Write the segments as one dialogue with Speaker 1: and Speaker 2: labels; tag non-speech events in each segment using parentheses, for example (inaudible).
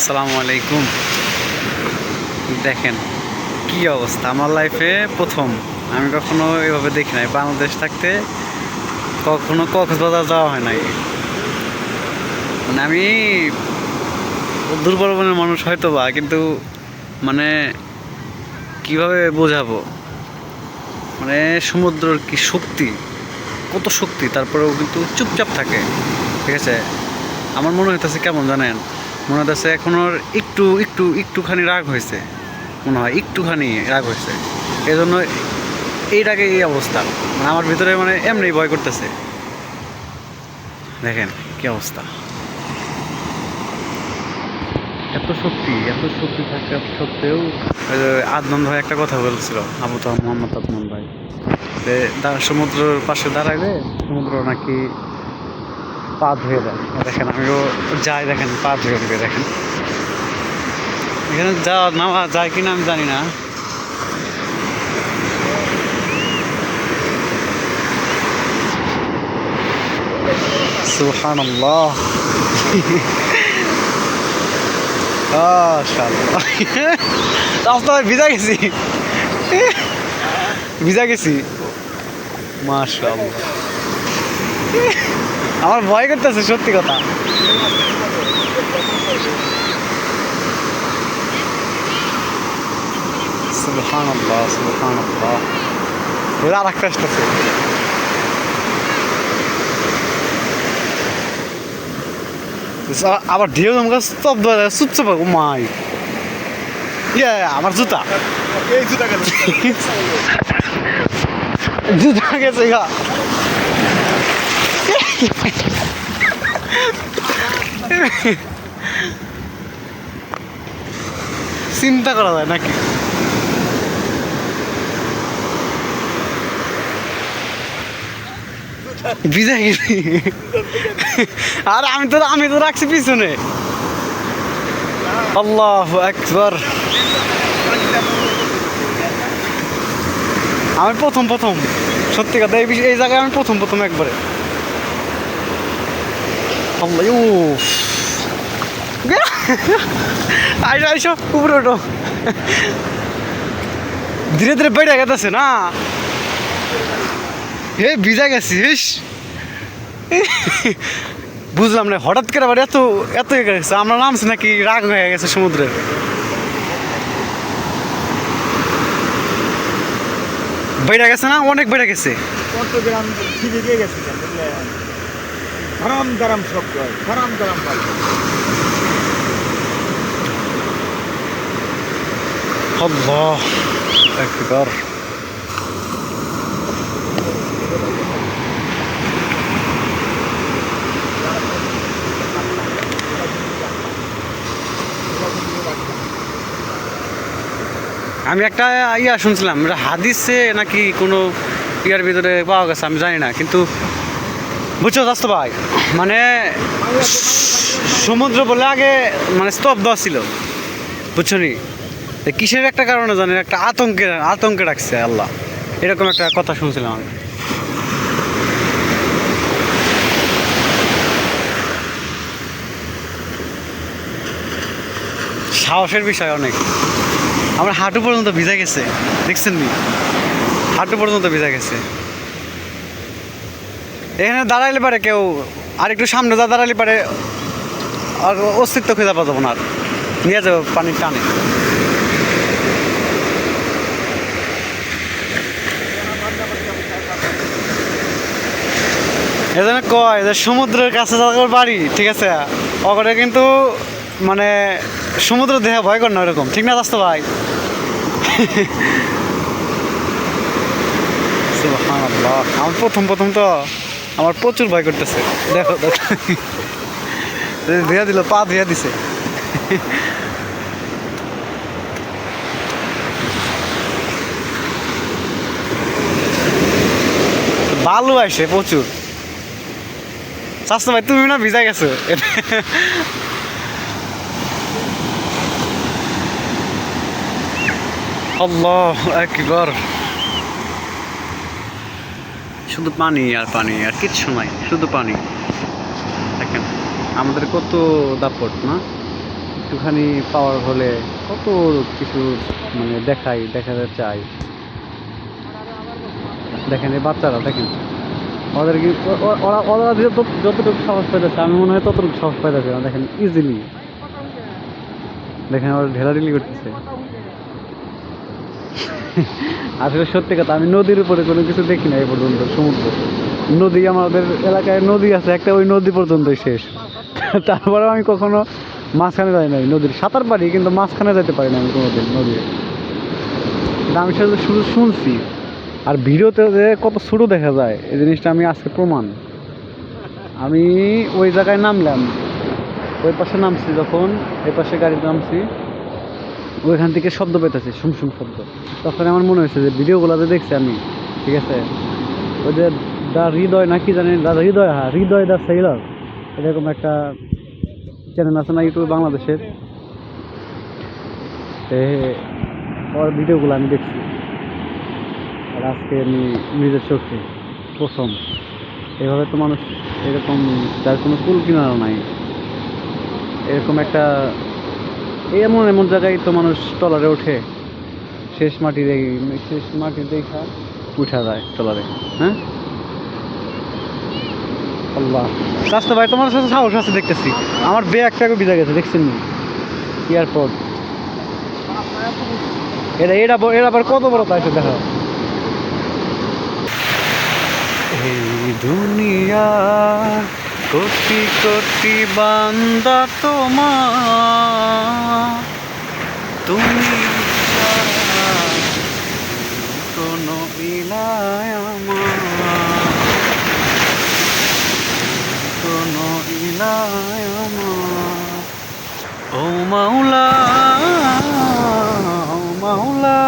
Speaker 1: আসসালামু আলাইকুম। দেখেন, কি অবস্থা? আমার লাইফে প্রথম। আমি কখনো এভাবে দেখি নাই। বাংলাদেশ থাকতে কখনো কক্সবাজার যাওয়া হয় নাই। মানে আমি দুর্বল মনের মানুষ হয়তো বা কিন্তু মানে কীভাবে বোঝাবো? মানে সমুদ্রের কি শক্তি? কত শক্তি? তারপরেও কিন্তু চুপচাপ থাকে। ঠিক আছে? আমার মনে হইতেছে কেমন জানেন? মনে হইতেছে এখন ওর একটু একটু, একটুখানি রাগ হয়েছে। মনে হয় একটুখানি রাগ হয়েছে। এই জন্য এইটাকে এই অবস্থা। মানে আমার ভিতরে মানে এমনি ভয় করতেছে। দেখেন কি অবস্থা। এত শক্তি এত শক্তি থাকা সত্ত্বেও আদনন্দ ভাই একটা কথা বলছিল, আবু তো মোহাম্মদ আদনন্দ ভাই। সমুদ্রের পাশে দাঁড়াইলে সমুদ্র নাকি পা ধুয়ে দেয় দেখেন, আমিও যাই, দেখেন, পা ধুয়ে দেবে দেখেন। এখানে যাওয়া নামা যায় কিনা আমি জানি না। সুহান রাস্তায় ভিজা গেছি। ভিজা গেছি। মাশাআল্লাহ। আমার ভয় করতেছে সত্যি কথা। সুবহানাল্লাহ সুবহানাল্লাহ। এর আর একটা আসতেছে আবার ঢেউ আমাকে স্তব্ধ হয়ে যায় চুপচাপ মাই। ইয়ে আমার জুতা।
Speaker 2: এই জুতা গেল
Speaker 1: জুতা গেছে চিন্তা করা যায় নাকি? আর আমি তো আমি তো রাখছি পিছনে। আল্লাহ একবার আমি প্রথম প্রথম। সত্যি কথা এই জায়গায় আমি প্রথম প্রথম একবারে। আল্লাহ আইসো আইসো উপরে ওঠো ধীরে ধীরে বেড়ে গেছে না এ ভিজা গেছি ইস বুঝলাম না হঠাৎ করে আবার এত এত গেছে আমরা নামছি নাকি রাগ হয়ে গেছে সমুদ্রের বেড়ে গেছে না অনেক বেড়ে গেছে
Speaker 2: হারাম দারাম শব্দ হয় হারাম দারাম
Speaker 1: আল্লাহ আমি একটা ইয়া শুনছিলাম, এটা হাদিসে নাকি কোনো ইয়ার ভিতরে পাওয়া গেছে, আমি জানি না, কিন্তু বুঝছ দাস্ত ভাই? মানে সমুদ্র বলে আগে মানে স্তব্ধ ছিল বুঝছ নি? কিসের একটা কারণে জানেন একটা আতঙ্কে আতঙ্কে রাখছে, আল্লাহ। এরকম একটা কথা শুনছিলাম আমি। সাহসের বিষয় অনেক। আমার হাঁটু পর্যন্ত ভিজা গেছে, দেখছেন নি? হাঁটু পর্যন্ত ভিজা গেছে। এখানে দাঁড়াইলে পারে কেউ, আর একটু সামনে যা দাঁড়াইলে পারে, আর অস্তিত্ব খুঁজে পাওয়া যাব না আর। নিয়ে যাব পানির টানে। এজন্য কয় যে সমুদ্রের কাছে যাদের বাড়ি, ঠিক আছে? ওখানে কিন্তু মানে সমুদ্র দেহা ভয় কর না ওরকম, ঠিক না রাস্তা ভাই? আমার প্রথম প্রথম তো আমার প্রচুর ভয় করতেছে। দেখো ধুয়া দিল, পা ধুয়া দিছে। বালু আসে প্রচুর। স্বাস্থ্য ভাই তুমি না ভিজা গেছো? আল্লাহ একবার শুধু পানি আর পানি আর কিচ্ছু নাই, শুধু পানি। দেখেন, আমাদের কত দাপট, না? একটুখানি পাওয়ার হলে কত কিছু মানে দেখাই দেখাতে চাই। দেখেন, এই বাচ্চারা, দেখেন। ওদের ওরা ওরা যতটুকু সাহস পাইতেছে, আমি মনে হয় ততটুকু সাহস না। দেখেন ইজিলি দেখেন, ওরা ঢেলাঢেলি করতেছে। (laughs) আসলে সত্যি কথা, আমি নদীর উপরে কোনো কিছু দেখি না এই পর্যন্ত, সমুদ্র। নদী আমাদের এলাকায় নদী আছে, একটা ওই নদী পর্যন্তই শেষ। (laughs) তারপরে আমি কখনো মাঝখানে যাই নাই, নদীর সাঁতার পারি, কিন্তু মাঝখানে যেতে পারি না আমি কোনোদিন নদীর। আমি সেটা শুধু শুনছি, আর ভিডিওতে যে কত ছোটো দেখা যায়, এই জিনিসটা আমি আজকে প্রমাণ। আমি ওই জায়গায় নামলাম, ওই পাশে নামছি যখন, এই পাশে গাড়িতে নামছি। ওইখান থেকে শব্দ পেতেছি শুম শুম শব্দ। তখন আমার মনে হয়েছে যে ভিডিওগুলোতে দেখছি আমি, ঠিক আছে? ওই যে দা হৃদয় না কি জানি, দা হৃদয় হ্যাঁ হৃদয় দা সেইলার এরকম একটা চ্যানেল আছে না ইউটিউব বাংলাদেশের। ওর ভিডিওগুলো আমি দেখছি। আর আজকে আমি নিজের চোখে প্রথম। এভাবে তো মানুষ এরকম, যার কোনো কুল কিনারও নাই। এরকম একটা এমন এমন জায়গায় তো মানুষ টলারে ওঠে। শেষ মাটি দেখি, শেষ মাটি দেখা উঠা যায় টলারে হ্যাঁ? আল্লাহ। রাস্তা ভাই, তোমার সাথে সাহস আছে দেখতেছি। আমার ব্যাগটাকে ভিজা গেছে, দেখছেন এয়ারপোর্ট। এটা এটা ব- এটা আবার কত বড় তাই দেখা। এই দুনিয়া কোটি কোটি বান্দা তোমা। তুমি ছাড়া কোনো ইলায় আমার কোনো ইলায় আমার ও মাওলা ও মাওলা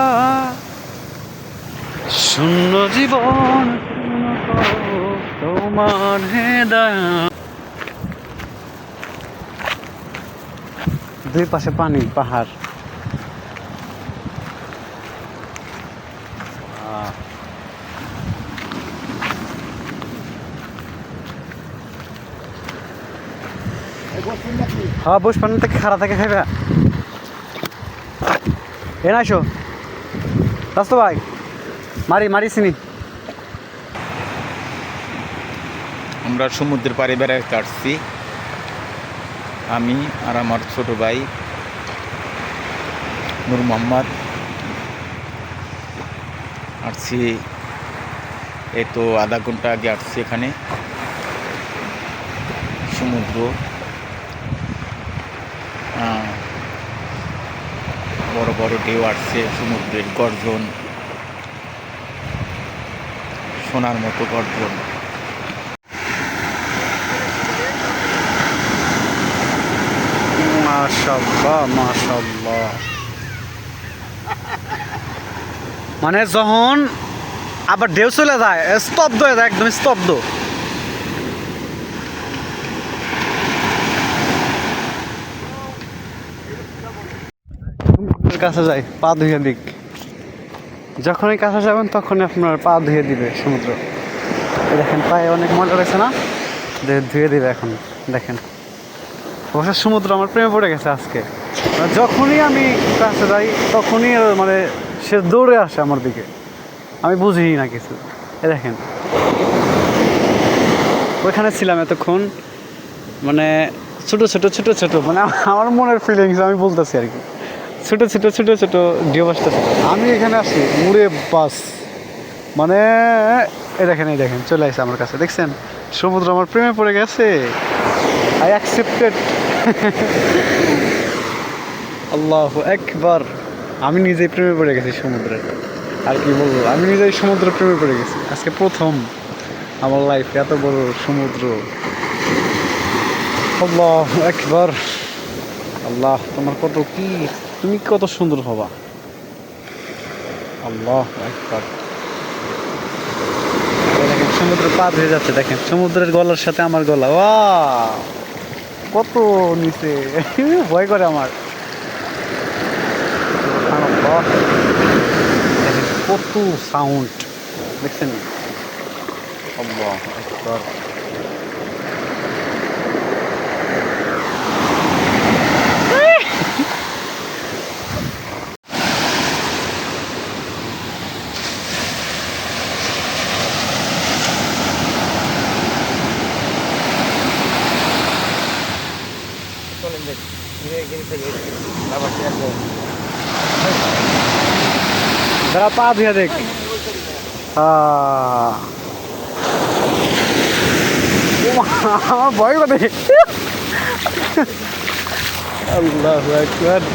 Speaker 1: শূন্য জীবন পূর্ণ করো তোমার হেদায় দুই পাশে পানি পাহাড়। হ্যাঁ বস পানি থেকে খারা থেকে খাইবা। এ না আসো রাস্তো ভাই মারি মারি চিনি।
Speaker 2: আমরা সমুদ্রের পাড়ে বেড়াতে আসছি আমি আর আমার ছোট ভাই নূর মোহাম্মদ আসছি, এই তো আধা ঘণ্টা আগে আসছি এখানে। সমুদ্র। বড় বড় ঢেউ আসছে, সমুদ্রের গর্জন। সোনার মতো গর্জন।
Speaker 1: মাশাল্লাহ মাশাল্লাহ মানে যখন আবার ঢেউ চলে যায়, স্তব্ধ হয়ে যায়, একদম স্তব্ধ। কাছে যাই, পা ধুয়ে দিক। যখনই কাছে যাবেন তখনই আপনার পা ধুয়ে দিবে সমুদ্র। দেখেন, পায়ে অনেক মজা রয়েছে না? ধুয়ে দিবে এখন, দেখেন। অবশ্য সমুদ্র আমার প্রেমে পড়ে গেছে আজকে। মানে যখনই আমি কাছে যাই, তখনই মানে সে দৌড়ে আসে আমার দিকে। আমি বুঝি না কিছু। এ দেখেন। ওইখানে ছিলাম এতক্ষণ। মানে ছোট ছোট ছোট ছোট। মানে আমার মনের ফিলিংস আমি বলতেছি আর কি। ছোট ছোট ছোট ছোট ঢেউ আসতেছে। আমি এখানে আসি, মুড়ে বাস। মানে এই দেখেন এই দেখেন, চলে আসে আমার কাছে। দেখছেন? সমুদ্র আমার প্রেমে পড়ে গেছে। আই অ্যাকসেপ্টেড আল্লাহ একবার আমি নিজেই প্রেমে পড়ে গেছি সমুদ্রের আর কি বলব? আমি নিজেই সমুদ্র প্রেমে পড়ে গেছি। আজকে প্রথম আমার লাইফে এত বড় সমুদ্র। আল্লাহ একবার আল্লাহ, তোমার কত কি? তুমি কত সুন্দর হবা। আল্লাহ একবার সমুদ্র পার হয়ে যাচ্ছে, দেখেন। সমুদ্রের গলার সাথে আমার গলা। ওয়া কত নিচে? (laughs) ভয় করে আমার। কত সাউন্ড দেখছেন? আকবার দাঁড়া পা ধুয়ে দেখ। আহ। ওমা, আমার